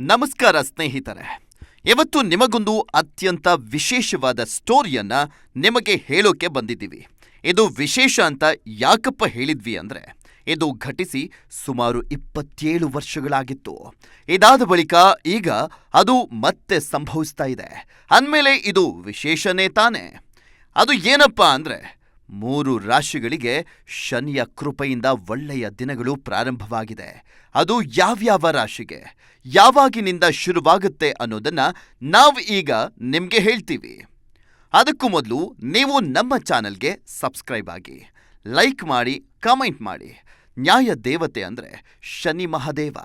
ನಮಸ್ಕಾರ ಸ್ನೇಹಿತರೆ. ಇವತ್ತು ನಿಮಗೊಂದು ಅತ್ಯಂತ ವಿಶೇಷವಾದ ಸ್ಟೋರಿಯನ್ನ ನಿಮಗೆ ಹೇಳೋಕೆ ಬಂದಿದ್ದೀವಿ. ಇದು ವಿಶೇಷ ಅಂತ ಯಾಕಪ್ಪ ಹೇಳಿದ್ವಿ ಅಂದ್ರೆ, ಇದು ಘಟಿಸಿ ಸುಮಾರು ಇಪ್ಪತ್ತೇಳು ವರ್ಷಗಳಾಗಿತ್ತು. ಇದಾದ ಬಳಿಕ ಈಗ ಅದು ಮತ್ತೆ ಸಂಭವಿಸ್ತಾ ಇದೆ. ಅಂದಮೇಲೆ ಇದು ವಿಶೇಷನೇ ತಾನೇ? ಅದು ಏನಪ್ಪ ಅಂದ್ರೆ ಮೂರು ರಾಶಿಗಳಿಗೆ ಶನಿಯ ಕೃಪೆಯಿಂದ ಒಳ್ಳೆಯ ದಿನಗಳು ಪ್ರಾರಂಭವಾಗಿದೆ. ಅದು ಯಾವ್ಯಾವ ರಾಶಿಗೆ? ಯಾವಾಗಿನಿಂದ ಶುರುವಾಗುತ್ತೆ ಅನ್ನೋದನ್ನ ನಾವು ಈಗ ನಿಮ್ಗೆ ಹೇಳ್ತೀವಿ. ಅದಕ್ಕೂ ಮೊದಲು ನೀವು ನಮ್ಮ ಚಾನೆಲ್ಗೆ ಸಬ್ಸ್ಕ್ರೈಬ್ ಆಗಿ, ಲೈಕ್ ಮಾಡಿ, ಕಮೆಂಟ್ ಮಾಡಿ. ನ್ಯಾಯ ದೇವತೆ ಅಂದರೆ ಶನಿ ಮಹಾದೇವ.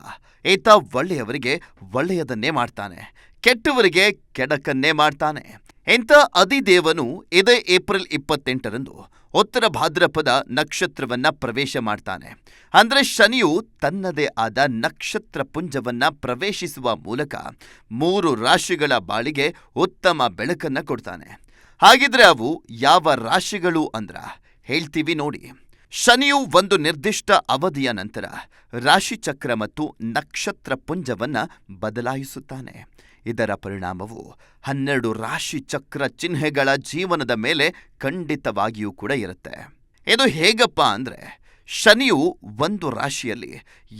ಈತ ಒಳ್ಳೆಯವರಿಗೆ ಒಳ್ಳೆಯದನ್ನೇ ಮಾಡ್ತಾನೆ. ಕೆಟ್ಟವರಿಗೆ ಕೆಡಕನ್ನೇ ಮಾಡ್ತಾನೆ. ಎಂಥ ಅಧಿದೇವನು ಇದೇ ಏಪ್ರಿಲ್ ಇಪ್ಪತ್ತೆಂಟರಂದು ಉತ್ತರ ಭಾದ್ರಪದ ನಕ್ಷತ್ರವನ್ನ ಪ್ರವೇಶ ಮಾಡ್ತಾನೆ. ಅಂದರೆ ಶನಿಯು ತನ್ನದೇ ಆದ ನಕ್ಷತ್ರ ಪುಂಜವನ್ನ ಪ್ರವೇಶಿಸುವ ಮೂಲಕ ಮೂರು ರಾಶಿಗಳ ಬಾಳಿಗೆ ಉತ್ತಮ ಬೆಳಕನ್ನು ಕೊಡ್ತಾನೆ. ಹಾಗಿದ್ರೆ ಅವು ಯಾವ ರಾಶಿಗಳು ಅಂದ್ರ ಹೇಳ್ತೀವಿ ನೋಡಿ. ಶನಿಯು ಒಂದು ನಿರ್ದಿಷ್ಟ ಅವಧಿಯ ನಂತರ ರಾಶಿಚಕ್ರ ಮತ್ತು ನಕ್ಷತ್ರ ಪುಂಜವನ್ನು ಬದಲಾಯಿಸುತ್ತಾನೆ. ಇದರ ಪರಿಣಾಮವು ಹನ್ನೆರಡು ರಾಶಿ ಚಕ್ರ ಚಿಹ್ನೆಗಳ ಜೀವನದ ಮೇಲೆ ಖಂಡಿತವಾಗಿಯೂ ಕೂಡ ಇರುತ್ತೆ. ಇದು ಹೇಗಪ್ಪ ಅಂದ್ರೆ ಶನಿಯು ಒಂದು ರಾಶಿಯಲ್ಲಿ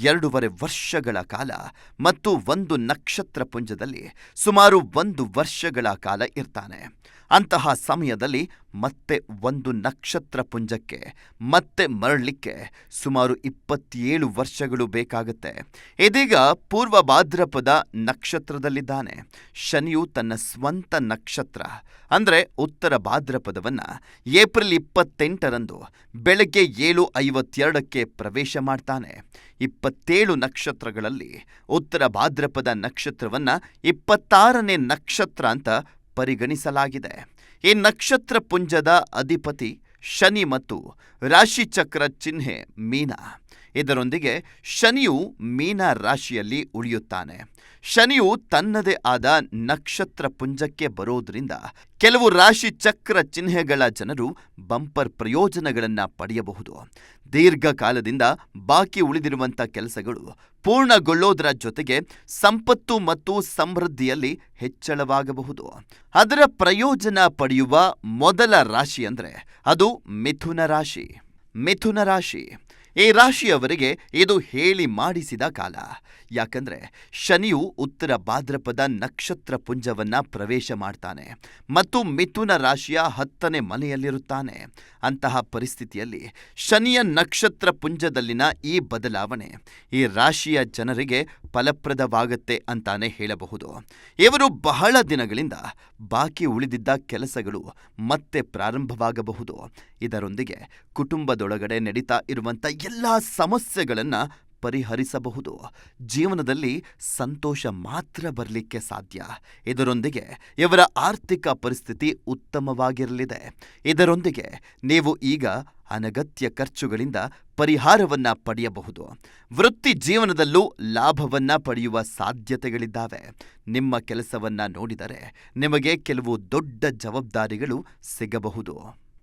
ಎರಡೂವರೆ ವರ್ಷಗಳ ಕಾಲ ಮತ್ತು ಒಂದು ನಕ್ಷತ್ರ ಪುಂಜದಲ್ಲಿ ಸುಮಾರು ಒಂದು ವರ್ಷಗಳ ಕಾಲ ಇರ್ತಾನೆ. ಅಂತಹ ಸಮಯದಲ್ಲಿ ಮತ್ತೆ ಒಂದು ನಕ್ಷತ್ರ ಪುಂಜಕ್ಕೆ, ಮತ್ತೆ ಮರಳಲಿಕ್ಕೆ ಸುಮಾರು ಇಪ್ಪತ್ತೇಳು ವರ್ಷಗಳು ಬೇಕಾಗುತ್ತೆ. ಇದೀಗ ಪೂರ್ವ ಭಾದ್ರಪದ ನಕ್ಷತ್ರದಲ್ಲಿದ್ದಾನೆ. ಶನಿಯು ತನ್ನ ಸ್ವಂತ ನಕ್ಷತ್ರ, ಅಂದ್ರೆ ಉತ್ತರ ಭಾದ್ರಪದವನ್ನು ಏಪ್ರಿಲ್ ಇಪ್ಪತ್ತೆಂಟರಂದು ಬೆಳಗ್ಗೆ ಏಳು ಐವತ್ತೆರಡಕ್ಕೆ ಪ್ರವೇಶ ಮಾಡ್ತಾನೆ. ಇಪ್ಪತ್ತೇಳು ನಕ್ಷತ್ರಗಳಲ್ಲಿ ಉತ್ತರ ಭಾದ್ರಪದ ನಕ್ಷತ್ರವನ್ನು ಇಪ್ಪತ್ತಾರನೇ ನಕ್ಷತ್ರ ಅಂತ ಪರಿಗಣಿಸಲಾಗಿದೆ. ಈ ನಕ್ಷತ್ರ ಪುಂಜದ ಅಧಿಪತಿ ಶನಿ ಮತ್ತು ರಾಶಿಚಕ್ರ ಚಿಹ್ನೆ ಮೀನ. ಇದರೊಂದಿಗೆ ಶನಿಯು ಮೀನ ರಾಶಿಯಲ್ಲಿ ಉಳಿಯುತ್ತಾನೆ. ಶನಿಯು ತನ್ನದೇ ಆದ ನಕ್ಷತ್ರ ಪುಂಜಕ್ಕೆ ಬರೋದ್ರಿಂದ ಕೆಲವು ರಾಶಿ ಚಕ್ರ ಚಿಹ್ನೆಗಳ ಜನರು ಬಂಪರ್ ಪ್ರಯೋಜನಗಳನ್ನು ಪಡೆಯಬಹುದು. ದೀರ್ಘಕಾಲದಿಂದ ಬಾಕಿ ಉಳಿದಿರುವಂಥ ಕೆಲಸಗಳು ಪೂರ್ಣಗೊಳ್ಳೋದರ ಜೊತೆಗೆ ಸಂಪತ್ತು ಮತ್ತು ಸಮೃದ್ಧಿಯಲ್ಲಿ ಹೆಚ್ಚಳವಾಗಬಹುದು. ಅದರ ಪ್ರಯೋಜನ ಪಡೆಯುವ ಮೊದಲ ರಾಶಿ ಅಂದರೆ ಅದು ಮಿಥುನ ರಾಶಿ. ಮಿಥುನ ರಾಶಿ. ಈ ರಾಶಿಯವರಿಗೆ ಇದು ಹೇಳಿ ಮಾಡಿಸಿದ ಕಾಲ. ಯಾಕಂದ್ರೆ ಶನಿಯು ಉತ್ತರ ಭಾದ್ರಪದ ನಕ್ಷತ್ರ ಪುಂಜವನ್ನ ಪ್ರವೇಶ ಮಾಡ್ತಾನೆ ಮತ್ತು ಮಿಥುನ ರಾಶಿಯ ಹತ್ತನೇ ಮನೆಯಲ್ಲಿರುತ್ತಾನೆ. ಅಂತಹ ಪರಿಸ್ಥಿತಿಯಲ್ಲಿ ಶನಿಯ ನಕ್ಷತ್ರ ಪುಂಜದಲ್ಲಿನ ಈ ಬದಲಾವಣೆ ಈ ರಾಶಿಯ ಜನರಿಗೆ ಫಲಪ್ರದವಾಗತ್ತೆ ಅಂತಾನೆ ಹೇಳಬಹುದು. ಇವರು ಬಹಳ ದಿನಗಳಿಂದ ಬಾಕಿ ಉಳಿದಿದ್ದ ಕೆಲಸಗಳು ಮತ್ತೆ ಪ್ರಾರಂಭವಾಗಬಹುದು. ಇದರೊಂದಿಗೆ ಕುಟುಂಬದೊಳಗಡೆ ನಡೀತಾ ಇರುವಂಥ ಎಲ್ಲ ಸಮಸ್ಯೆಗಳನ್ನು ಪರಿಹರಿಸಬಹುದು. ಜೀವನದಲ್ಲಿ ಸಂತೋಷ ಮಾತ್ರ ಬರಲಿಕ್ಕೆ ಸಾಧ್ಯ. ಇದರೊಂದಿಗೆ ಇವರ ಆರ್ಥಿಕ ಪರಿಸ್ಥಿತಿ ಉತ್ತಮವಾಗಿರಲಿದೆ. ಇದರೊಂದಿಗೆ ನೀವು ಈಗ ಅನಗತ್ಯ ಖರ್ಚುಗಳಿಂದ ಪರಿಹಾರವನ್ನ ಪಡೆಯಬಹುದು. ವೃತ್ತಿ ಜೀವನದಲ್ಲೂ ಲಾಭವನ್ನ ಪಡೆಯುವ ಸಾಧ್ಯತೆಗಳಿದ್ದಾವೆ. ನಿಮ್ಮ ಕೆಲಸವನ್ನ ನೋಡಿದರೆ ನಿಮಗೆ ಕೆಲವು ದೊಡ್ಡ ಜವಾಬ್ದಾರಿಗಳು ಸಿಗಬಹುದು.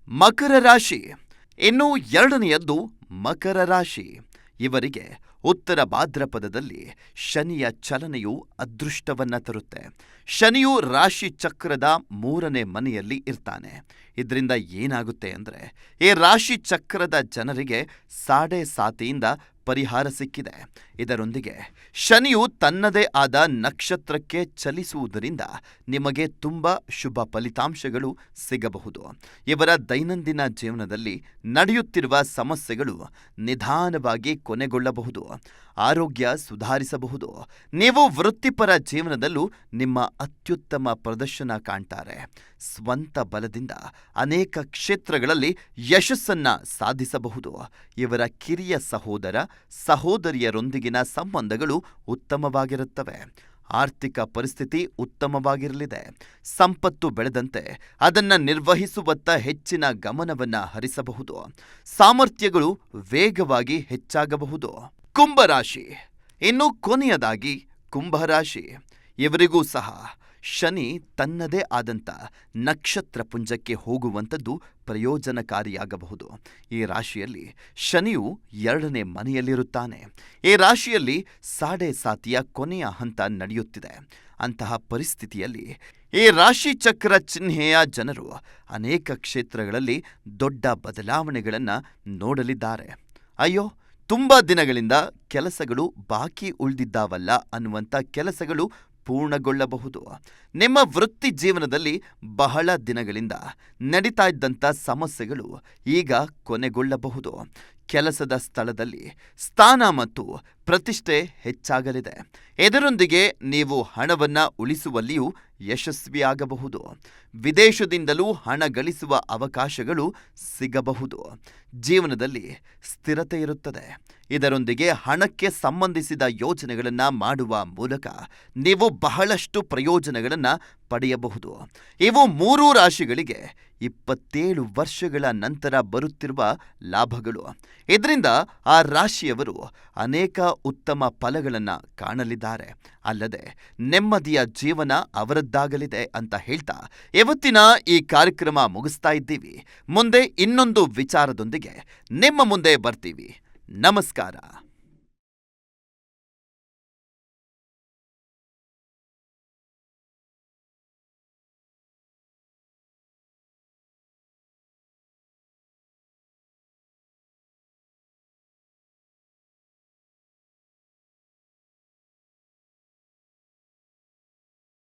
ಮಕರ ರಾಶಿ. ಇನ್ನು ಎರಡನೆಯದ್ದು ಮಕರ ರಾಶಿ. ಇವರಿಗೆ ಉತ್ತರ ಭಾದ್ರಪದದಲ್ಲಿ ಶನಿಯ ಚಲನೆಯು ಅದೃಷ್ಟವನ್ನ ತರುತ್ತೆ. ಶನಿಯು ರಾಶಿ ಚಕ್ರದ ಮೂರನೇ ಮನೆಯಲ್ಲಿ ಇರ್ತಾನೆ. ಇದರಿಂದ ಏನಾಗುತ್ತೆ ಅಂದರೆ, ಈ ರಾಶಿ ಚಕ್ರದ ಜನರಿಗೆ ಸಾಡೆ ಸಾತಿಯಿಂದ ಪರಿಹಾರ ಸಿಕ್ಕಿದೆ. ಇದರೊಂದಿಗೆ ಶನಿಯು ತನ್ನದೇ ಆದ ನಕ್ಷತ್ರಕ್ಕೆ ಚಲಿಸುವುದರಿಂದ ನಿಮಗೆ ತುಂಬ ಶುಭ ಫಲಿತಾಂಶಗಳು ಸಿಗಬಹುದು. ಇವರ ದೈನಂದಿನ ಜೀವನದಲ್ಲಿ ನಡೆಯುತ್ತಿರುವ ಸಮಸ್ಯೆಗಳು ನಿಧಾನವಾಗಿ ಕೊನೆಗೊಳ್ಳಬಹುದು. ಆರೋಗ್ಯ ಸುಧಾರಿಸಬಹುದು. ನೀವು ವೃತ್ತಿಪರ ಜೀವನದಲ್ಲೂ ನಿಮ್ಮ ಅತ್ಯುತ್ತಮ ಪ್ರದರ್ಶನ ಕಾಣ್ತಾರೆ. ಸ್ವಂತ ಬಲದಿಂದ ಅನೇಕ ಕ್ಷೇತ್ರಗಳಲ್ಲಿ ಯಶಸ್ಸನ್ನು ಸಾಧಿಸಬಹುದು. ಇವರ ಕಿರಿಯ ಸಹೋದರ ಸಹೋದರಿಯರೊಂದಿಗಿನ ಸಂಬಂಧಗಳು ಉತ್ತಮವಾಗಿರುತ್ತವೆ. ಆರ್ಥಿಕ ಪರಿಸ್ಥಿತಿ ಉತ್ತಮವಾಗಿರಲಿದೆ. ಸಂಪತ್ತು ಬೆಳೆದಂತೆ ಅದನ್ನು ನಿರ್ವಹಿಸುವತ್ತ ಹೆಚ್ಚಿನ ಗಮನವನ್ನ ಹರಿಸಬಹುದು. ಸಾಮರ್ಥ್ಯಗಳು ವೇಗವಾಗಿ ಹೆಚ್ಚಾಗಬಹುದು. ಕುಂಭರಾಶಿ. ಇನ್ನು ಕೊನೆಯದಾಗಿ ಕುಂಭರಾಶಿ. ಇವರಿಗೂ ಸಹ ಶನಿ ತನ್ನದೇ ಆದಂಥ ನಕ್ಷತ್ರ ಪುಂಜಕ್ಕೆ ಹೋಗುವಂಥದ್ದು ಪ್ರಯೋಜನಕಾರಿಯಾಗಬಹುದು. ಈ ರಾಶಿಯಲ್ಲಿ ಶನಿಯು ಎರಡನೇ ಮನೆಯಲ್ಲಿರುತ್ತಾನೆ. ಈ ರಾಶಿಯಲ್ಲಿ ಸಾಡೆ ಸಾತಿಯ ಕೊನೆಯ ಹಂತ ನಡೆಯುತ್ತಿದೆ. ಅಂತಹ ಪರಿಸ್ಥಿತಿಯಲ್ಲಿ ಈ ರಾಶಿ ಚಕ್ರ ಚಿಹ್ನೆಯ ಜನರು ಅನೇಕ ಕ್ಷೇತ್ರಗಳಲ್ಲಿ ದೊಡ್ಡ ಬದಲಾವಣೆಗಳನ್ನು ನೋಡಲಿದ್ದಾರೆ. ಅಯ್ಯೋ, ತುಂಬ ದಿನಗಳಿಂದ ಕೆಲಸಗಳು ಬಾಕಿ ಉಳಿದಿದ್ದಾವಲ್ಲ ಅನ್ನುವಂಥ ಕೆಲಸಗಳು ಪೂರ್ಣಗೊಳ್ಳಬಹುದು. ನಿಮ್ಮ ವೃತ್ತಿ ಜೀವನದಲ್ಲಿ ಬಹಳ ದಿನಗಳಿಂದ ನಡೀತಾ ಇದ್ದಂಥ ಸಮಸ್ಯೆಗಳು ಈಗ ಕೊನೆಗೊಳ್ಳಬಹುದು. ಕೆಲಸದ ಸ್ಥಳದಲ್ಲಿ ಸ್ಥಾನ ಮತ್ತು ಪ್ರತಿಷ್ಠೆ ಹೆಚ್ಚಾಗಲಿದೆ. ಇದರೊಂದಿಗೆ ನೀವು ಹಣವನ್ನು ಉಳಿಸುವಲ್ಲಿಯೂ ಯಶಸ್ವಿಯಾಗಬಹುದು. ವಿದೇಶದಿಂದಲೂ ಹಣ ಗಳಿಸುವ ಅವಕಾಶಗಳು ಸಿಗಬಹುದು. ಜೀವನದಲ್ಲಿ ಸ್ಥಿರತೆ ಇರುತ್ತದೆ. ಇದರೊಂದಿಗೆ ಹಣಕ್ಕೆ ಸಂಬಂಧಿಸಿದ ಯೋಜನೆಗಳನ್ನು ಮಾಡುವ ಮೂಲಕ ನೀವು ಬಹಳಷ್ಟು ಪ್ರಯೋಜನಗಳನ್ನು ಪಡೆಯಬಹುದು. ಇವು ಮೂರೂ ರಾಶಿಗಳಿಗೆ ಇಪ್ಪತ್ತೇಳು ವರ್ಷಗಳ ನಂತರ ಬರುತ್ತಿರುವ ಲಾಭಗಳು. ಇದರಿಂದ ಆ ರಾಶಿಯವರು ಅನೇಕ ಉತ್ತಮ ಫಲಗಳನ್ನು ಕಾಣಲಿದ್ದಾರೆ. ಅಲ್ಲದೆ ನೆಮ್ಮದಿಯ ಜೀವನ ಅವರದ್ದಾಗಲಿದೆ ಅಂತ ಹೇಳ್ತಾ ಇವತ್ತಿನ ಈ ಕಾರ್ಯಕ್ರಮ ಮುಗಿಸ್ತಾ ಇದ್ದೀವಿ. ಮುಂದೆ ಇನ್ನೊಂದು ವಿಚಾರದೊಂದಿಗೆ ನಿಮ್ಮ ಮುಂದೆ ಬರ್ತೀವಿ. ನಮಸ್ಕಾರ.